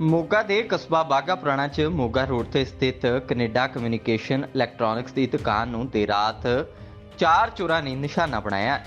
ਮੋਗਾ ਦੇ ਕਸਬਾ ਬਾਗਾ ਪੁਰਾਣਾ ਚ ਮੋਗਾ ਰੋਡ ਤੇ ਸਥਿਤ ਕੈਨੇਡਾ ਕਮਿਊਨੀਕੇਸ਼ਨ ਇਲੈਕਟ੍ਰੋਨਿਕਸ ਦੀ ਦੁਕਾਨ ਨੂੰ ਦੇਰ ਰਾਤ ਚਾਰ ਚੋਰਾਂ ਨੇ ਨਿਸ਼ਾਨਾ ਬਣਾਇਆ।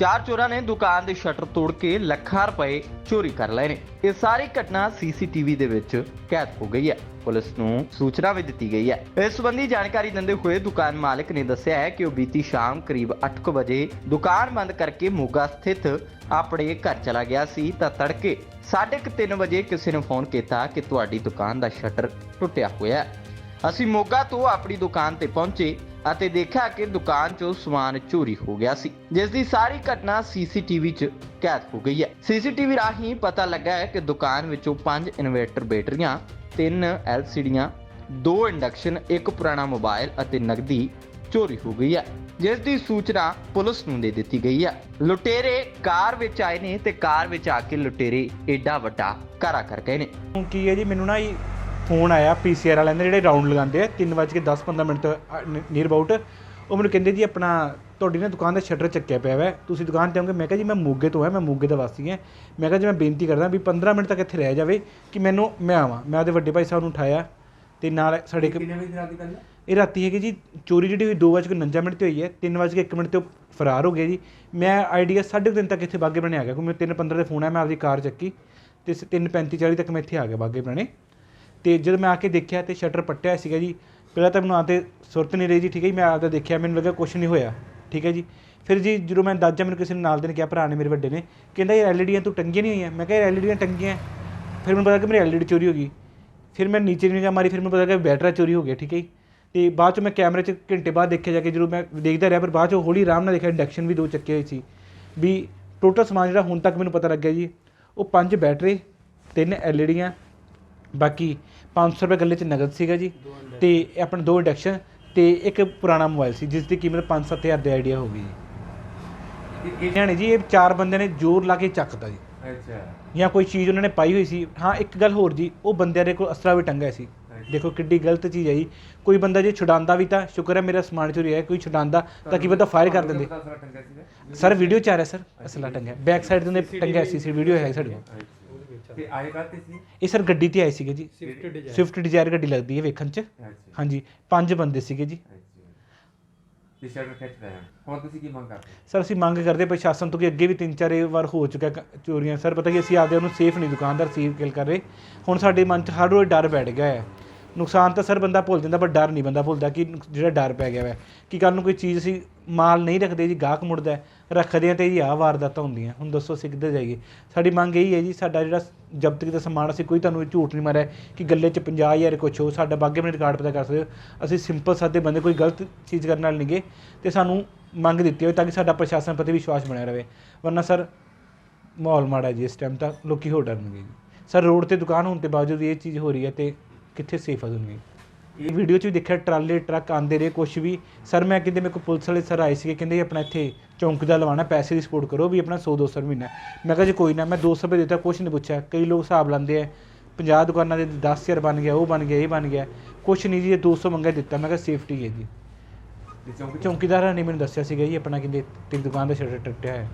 ਚਾਰ ਚੋਰਾਂ ਨੇ ਦੁਕਾਨ ਦੇ ਸ਼ਟਰ ਤੋੜ ਕੇ ਲੱਖਾਂ ਰੁਪਏ ਚੋਰੀ ਕਰ ਲਏ ਨੇ। ਇਹ ਸਾਰੀ ਘਟਨਾ ਸੀਸੀਟੀਵੀ ਦੇ ਵਿੱਚ ਕੈਦ ਹੋ ਗਈ ਹੈ। ਪੁਲਿਸ ਨੂੰ ਸੂਚਨਾ ਵੀ ਦਿੱਤੀ ਗਈ ਹੈ। ਇਸ ਸੰਬੰਧੀ ਜਾਣਕਾਰੀ ਦਿੰਦੇ ਹੋਏ ਦੁਕਾਨ ਮਾਲਕ ਨੇ ਦੱਸਿਆ ਹੈ ਕਿ ਉਹ ਬੀਤੀ ਸ਼ਾਮ ਕਰੀਬ 8:00 ਵਜੇ ਦੁਕਾਨ ਬੰਦ ਕਰਕੇ ਮੋਗਾ ਸਥਿਤ ਆਪਣੇ ਘਰ ਚਲਾ ਗਿਆ ਸੀ ਤਾਂ ਤੜਕੇ 3:30 ਵਜੇ ਕਿਸੇ ਨੇ ਫੋਨ ਕੀਤਾ ਕਿ ਤੁਹਾਡੀ ਦੁਕਾਨ ਦਾ ਸ਼ਟਰ ਟੁੱਟਿਆ ਹੋਇਆ ਹੈ। ਅਸੀਂ ਮੋਗਾ ਤੋਂ ਆਪਣੀ ਦੁਕਾਨ ਤੇ ਪਹੁੰਚੇ ਅਤੇ ਦੇਖਿਆ ਕਿ ਦੁਕਾਨ 'ਚੋਂ ਸਮਾਨ ਚੋਰੀ ਹੋ ਗਿਆ ਸੀ ਜਿਸ ਦੀ ਸਾਰੀ ਘਟਨਾ ਸੀਸੀਟੀਵੀ 'ਚ ਕੈਦ ਹੋ ਗਈ ਹੈ। ਸੀਸੀਟੀਵੀ ਰਾਹੀਂ ਪਤਾ ਲੱਗਾ ਹੈ ਕਿ ਦੁਕਾਨ ਵਿੱਚੋਂ 5 ਇਨਵਰਟਰ ਬੈਟਰੀਆਂ 3 ਐਲਸੀਡੀਆਂ 2 ਇੰਡਕਸ਼ਨ, ਇੱਕ ਪੁਰਾਣਾ ਮੋਬਾਈਲ ਅਤੇ ਨਕਦੀ ਚੋਰੀ ਹੋ ਗਈ ਹੈ ਜਿਸ ਦੀ ਸੂਚਨਾ ਪੁਲਿਸ ਨੂੰ ਦੇ ਦਿੱਤੀ ਗਈ ਹੈ। ਲੁਟੇਰੇ ਕਾਰ ਵਿੱਚ ਆਏ ਨੇ ਤੇ ਕਾਰ ਵਿੱਚ ਆ ਕੇ ਲੁਟੇਰੇ ਏਡਾ ਵੱਡਾ ਕਾਰਾ ਕਰ ਗਏ ਨੇ। ਕੀ ਹੈ ਜੀ? ਮੈਨੂੰ ਨਾ ਫੋਨ ਆਇਆ ਪੀਸੀਆਰ ਵਾਲਿਆਂ ਦੇ ਜਿਹੜੇ ਰਾਉਂਡ ਲਗਾਉਂਦੇ ਆ 3:10-15 ਮਿੰਟ ਤੋਂ ਨੀਅਰ ਅਬਾਊਟ ਉਹ ਮੈਨੂੰ ਕਹਿੰਦੇ ਜੀ ਆਪਣਾ ਤੁਹਾਡੀ ਨਾ ਦੁਕਾਨ ਦਾ ਸ਼ਟਰ ਚੱਕਿਆ ਪਿਆ ਵਾ। ਤੁਸੀਂ ਦੁਕਾਨ ਤੇ ਆਉਂਗੇ ਮੈਂ ਕਿਹਾ ਜੀ ਮੈਂ ਮੋਗੇ ਤੋਂ ਹਾਂ ਮੈਂ ਮੋਗੇ ਦਾ ਵਾਸੀ ਹਾਂ। ਮੈਂ ਕਿਹਾ ਜੀ ਮੈਂ ਬੇਨਤੀ ਕਰਦਾ ਵੀ 15 ਮਿੰਟ ਤੱਕ ਇੱਥੇ ਰਹਿ ਜਾਵੇ ਕਿ ਮੈਨੂੰ ਮੈਂ ਆਵਾਂ। ਮੈਂ ਉਹਦੇ ਵੱਡੇ ਭਾਈ ਸਾਹਿਬ ਨੂੰ ਉਠਾਇਆ ਤੇ ਨਾਲ ਸਾਡੇ ਇੱਕ ਇਹ ਰਾਤੀ ਹੈਗੀ ਜੀ ਚੋਰੀ ਜਿਹੜੀ ਹੋਈ 2:49 ਮਿੰਟ ਤੇ ਹੋਈ ਹੈ। 3:01 ਮਿੰਟ ਤੇ ਫਰਾਰ ਹੋ ਗਿਆ ਜੀ। ਮੈਂ ਆਈਡੀਆ 3:30 ਤੱਕ ਇੱਥੇ ਬਾਗੇ ਬਣੇ ਆ ਗਿਆ ਕਿਉਂਕਿ 3:15 ਦੇ ਫੋਨ ਆਇਆ ਮੈਂ ਆਪਦੀ ਕਾਰ ਚੱਕੀ ਤੇ 3:35 40 ਤੱਕ ਮੈਂ ਇੱਥੇ ਆ ਗਿਆ ਬਾਗੇ ਬਣੇ ਤੇ ਜਦੋਂ ਮੈਂ ਆ ਕੇ ਦੇਖਿਆ ਤੇ ਸ਼ਟਰ ਪੱਟਿਆ ਸੀਗਾ ਜੀ, ਪਹਿਲਾਂ ਤਾਂ ਮੈਨੂੰ ਆ ਤੇ ਸੁਰਤ ਨਹੀਂ ਰਹੀ ਜੀ, ਠੀਕ ਹੈ ਜੀ, ਮੈਂ ਆਪਦਾ ਦੇਖਿਆ, ਮੈਨੂੰ ਲੱਗਾ ਕੁਝ ਨਹੀਂ ਹੋਇਆ, ਠੀਕ ਹੈ ਜੀ। ਫਿਰ ਜੀ ਜਦੋਂ ਮੈਂ ਦਾਜਾ ਮੈਨੂੰ ਕਿਸੇ ਨੇ ਨਾਲ ਦੇ ਨੇ ਕਿਹਾ, ਭਰਾ ਨੇ ਮੇਰੇ ਵੱਡੇ ਨੇ, ਕਹਿੰਦਾ ਇਹ ਐਲਈਡੀਆਂ ਤੂੰ ਟੰਗੀਆਂ ਨਹੀਂ ਹੋਈਆਂ? ਮੈਂ ਕਿਹਾ ਐਲਈਡੀਆਂ ਟੰਗੀਆਂ। ਫਿਰ ਮੈਨੂੰ ਪਤਾ ਕਿ ਮੇਰੀ ਐਲਈਡੀ ਚੋਰੀ ਹੋ ਗਈ। ਫਿਰ ਮੈਂ ਨੀਚੇ ਨਿਗਾਹ ਮਾਰੀ, ਫਿਰ ਮੈਨੂੰ ਪਤਾ ਕਿ ਬੈਟਰਾ ਚੋਰੀ ਹੋ ਗਿਆ, ਠੀਕ ਹੈ ਜੀ। ਤੇ ਬਾਅਦ ਚ ਮੈਂ ਕੈਮਰੇ 'ਚ ਘੰਟੇ ਬਾਅਦ ਦੇਖਿਆ ਜਾ ਕੇ ਜਦੋਂ ਮੈਂ ਦੇਖਦਾ ਰਿਹਾ ਪਰ ਬਾਅਦ ਚ ਹੌਲੀ ਆਰਾਮ ਨਾਲ ਦੇਖਿਆ, ਇੰਡਕਸ਼ਨ ਵੀ ਦੋ ਚੱਕੇ ਹੋਏ ਸੀ। ਵੀ ਟੋਟਲ ਸਮਾਨ ਜਿਹੜਾ ਹੁਣ ਤੱਕ ਮੈਨੂੰ ਪਤਾ ਲੱਗਿਆ ਜੀ, ਉਹ ਪੰਜ ਬੈਟਰੀ, ਤਿੰਨ ਐਲਈਡੀਆਂ ਬਾਕੀ 500 ਰੁਪਏ ਗੱਲੇ 'ਚ ਨਗਦ ਸੀਗਾ ਜੀ ਤੇ ਆਪਣਾ ਦੋ ਇੰਡਕਸ਼ਨ ਤੇ ਇੱਕ ਪੁਰਾਣਾ ਮੋਬਾਈਲ ਸੀ ਜਿਸ ਦੀ ਕੀਮਤ 5-7000 ਦੇ ਆਈਡੀਆ ਹੋ ਗਈ ਜੀ। ਇਹ- ਇਹਨਾਂ ਨੇ ਜੀ ਇਹ ਚਾਰ ਬੰਦੇ ਨੇ ਜ਼ੋਰ ਲਾ ਕੇ ਚੱਕਤਾ ਜੀ। ਅੱਛਾ। ਜਾਂ ਕੋਈ ਚੀਜ਼ ਉਹਨਾਂ ਨੇ ਪਾਈ ਹੋਈ ਸੀ। ਹਾਂ ਇੱਕ ਗੱਲ ਹੋਰ ਜੀ ਉਹ ਬੰਦਿਆਂ ਦੇ ਕੋਲ ਅਸਤਰਾ ਵੀ ਟੰਗਾ ਸੀ। ਦੇਖੋ ਕਿੱਡੀ ਗਲਤ ਚੀਜ਼ ਹੈ ਜੀ। ਕੋਈ ਬੰਦਾ ਜੇ ਛੁਡਾਉਂਦਾ ਵੀ ਤਾਂ ਸ਼ੁਕਰ ਹੈ ਮੇਰਾ ਸਮਾਨ ਚੋਰੀ ਹੈ ਕੋਈ ਛੁਡਾਉਂਦਾ ਤਾਂ ਕੀ ਪਤਾ ਫਾਇਰ ਕਰ ਦਿੰਦੇ। ਸਾਰਾ ਵੀਡੀਓ ਚ ਆ ਰਿਹਾ ਸਰ ਅਸਲਾ ਟੰਗਾ ਬੈਕ ਸਾਈਡ ਦੇ ਟੰਗਾ ਸੀ ਸੀ ਵੀਡੀਓ ਹੈ ਸਾਡੇ ਕੋਲ। ਤੇ ਆਏ ਕਾਤੇ ਸੀ? ਇਹ ਸਰ ਗੱਡੀ ਤੇ ਆਏ ਸੀਗੇ ਜੀ। ਸਵਿਫਟ ਡਿਜ਼ਾਇਰ ਗੱਡੀ ਲੱਗਦੀ ਹੈ ਵੇਖਣ ਚ। ਅੱਛਾ। ਹਾਂਜੀ ਪੰਜ ਬੰਦੇ ਸੀਗੇ ਜੀ। ਅੱਛਾ। ਤੇ ਸ਼ਟਰ ਖਿੱਚ ਰਿਹਾ ਹੁਣ ਤੁਸੀਂ ਕੀ ਮੰਗ ਕਰਦੇ? ਸਰ ਅਸੀਂ ਮੰਗ ਕਰਦੇ ਪ੍ਰਸ਼ਾਸਨ ਤੋਂ ਕਿ ਅੱਗੇ ਵੀ ਤਿੰਨ ਚਾਰ ਇਹ ਵਾਰ ਹੋ ਚੁੱਕਾ ਕ- ਚੋਰੀਆਂ। ਸਰ ਪਤਾ ਕਿ ਅਸੀਂ ਆਪਦੇ ਉਹਨੂੰ ਸੇਫ ਨਹੀਂ ਦੁਕਾਨਦਾਰ ਸੀਲ ਕਿਲ ਕਰ ਰਹੇ। ਹੁਣ ਸਾਡੇ ਮਨ 'ਚ ਹਰ ਰੋਜ਼ ਡਰ ਬੈਠ ਗਿਆ ਹੈ। ਨੁਕਸਾਨ ਤਾਂ ਸਰ ਬੰਦਾ ਭੁੱਲ ਜਾਂਦਾ ਪਰ ਡਰ ਨਹੀਂ ਬੰਦਾ ਭੁੱਲਦਾ ਕਿ ਨੁਕ- ਜਿਹੜਾ ਡਰ ਪੈ ਗਿਆ ਹੈ ਕਿ ਕੱਲ ਨੂੰ ਕੋਈ ਚੀਜ਼ ਅਸੀਂ ਮਾਲ ਨਹੀਂ ਰੱਖਦੇ ਜੀ ਗਾਹਕ ਮੁੜਦਾ ਹੈ, ਰੱਖਦੇ ਆ ਤੇ ਜੀ ਆਹ ਵਾਰਦਾਤਾਂ ਹੁੰਦੀਆਂ। ਹੁਣ ਦੱਸੋ ਅਸੀਂ ਕਿੱਧਰ ਜਾਈਏ? ਸਾਡੀ ਮੰਗ ਇਹੀ ਹੈ ਜੀ, ਸਾਡਾ ਜਿਹੜਾ ਜ਼ਬਤ ਕੀਤਾ ਸਮਾਨ, ਅਸੀਂ ਕੋਈ ਤੁਹਾਨੂੰ ਝੂਠ ਨਹੀਂ ਮਾਰਿਆ ਕਿ ਗੱਲੇ 'ਚ 50000 ਕੁਛ ਹੋ, ਸਾਡਾ ਬਾਗੇ ਆਪਣੇ ਰਿਕਾਰਡ ਪਤਾ ਕਰ ਸਕਦੇ ਹੋ। ਅਸੀਂ ਸਿੰਪਲ ਸਾਦੇ ਬੰਦੇ, ਕੋਈ ਗਲਤ ਚੀਜ਼ ਕਰਨ ਨਾਲ ਨਹੀਂਗੇ ਤੇ ਸਾਨੂੰ ਮੰਗ ਦਿੱਤੀ ਹੋਈ ਤਾਂ ਕਿ ਸਾਡਾ ਪ੍ਰਸ਼ਾਸਨ ਪ੍ਰਤੀ ਵਿਸ਼ਵਾਸ ਬਣਿਆ ਰਹੇ। ਵਰਨਾ ਸਰ, ਮਾਹੌਲ ਮਾੜਾ ਜੀ ਇਸ ਟਾਈਮ ਤਾਂ ਲੋਕੀ ਹੋ ਡਰਨਗੇ ਜੀ। ਸਰ, ਰੋਡ ਤੇ ਦੁਕਾਨ ਹੋਣ ਤੇ ਬਾਵਜੂਦ ਇਹ ਚੀਜ਼ ਹੋ ਰਹੀ ਹੈ ਤੇ ਕਿੱਥੇ ਸੇਫ ਆ ਦੁਨੀਆ? ਇਹ ਵੀਡੀਓ 'ਚ ਵੀ ਦੇਖਿਆ ਟਰਾਲੇ ਟਰੱਕ ਆਂਦੇ ਰਹੇ ਕੁਛ ਵੀ। ਸਰ ਮੈਂ ਕਹਿੰਦੇ ਮੇਰੇ ਕੋਲ ਪੁਲਿਸ ਵਾਲੇ ਸਰ ਆਏ ਸੀਗੇ ਕਹਿੰਦੇ ਆਪਣਾ ਇੱਥੇ ਚੌਂਕ ਦਾ ਲਵਾਣਾ ਪੈਸੇ ਦੀ ਸਪੋਰਟ ਕਰੋ ਵੀ ਆਪਣਾ 100 200 ਮਹੀਨਾ। ਮੈਂ ਕਿਹਾ ਜੀ ਕੋਈ ਨਾ ਮੈਂ 200 ਰੁਪਏ ਦਿੱਤਾ ਕੁਛ ਨਹੀਂ ਪੁੱਛਿਆ। ਕਈ ਲੋਕ ਹਿਸਾਬ ਲਾਉਂਦੇ ਆ 50 ਦੁਕਾਨਾਂ ਦੇ 10000 ਬਣ ਗਿਆ ਉਹ ਬਣ ਗਿਆ ਇਹ ਬਣ ਗਿਆ। ਕੁਛ ਨਹੀਂ ਜੀ ਇਹ 200 ਮੰਗਾ ਦਿੱਤਾ। ਮੈਂ ਕਿਹਾ ਸੇਫਟੀ ਹੈ ਜੀ। ਚੌਂਕੀਦਾਰਾਂ ਨੇ ਮੈਨੂੰ ਦੱਸਿਆ ਸੀਗਾ ਜੀ ਆਪਣਾ ਕਹਿੰਦੇ ਤੇਰੀ ਦੁਕਾਨ ਦਾ ਸ਼ਟਰ ਟੁੱਟਿਆ ਹੈ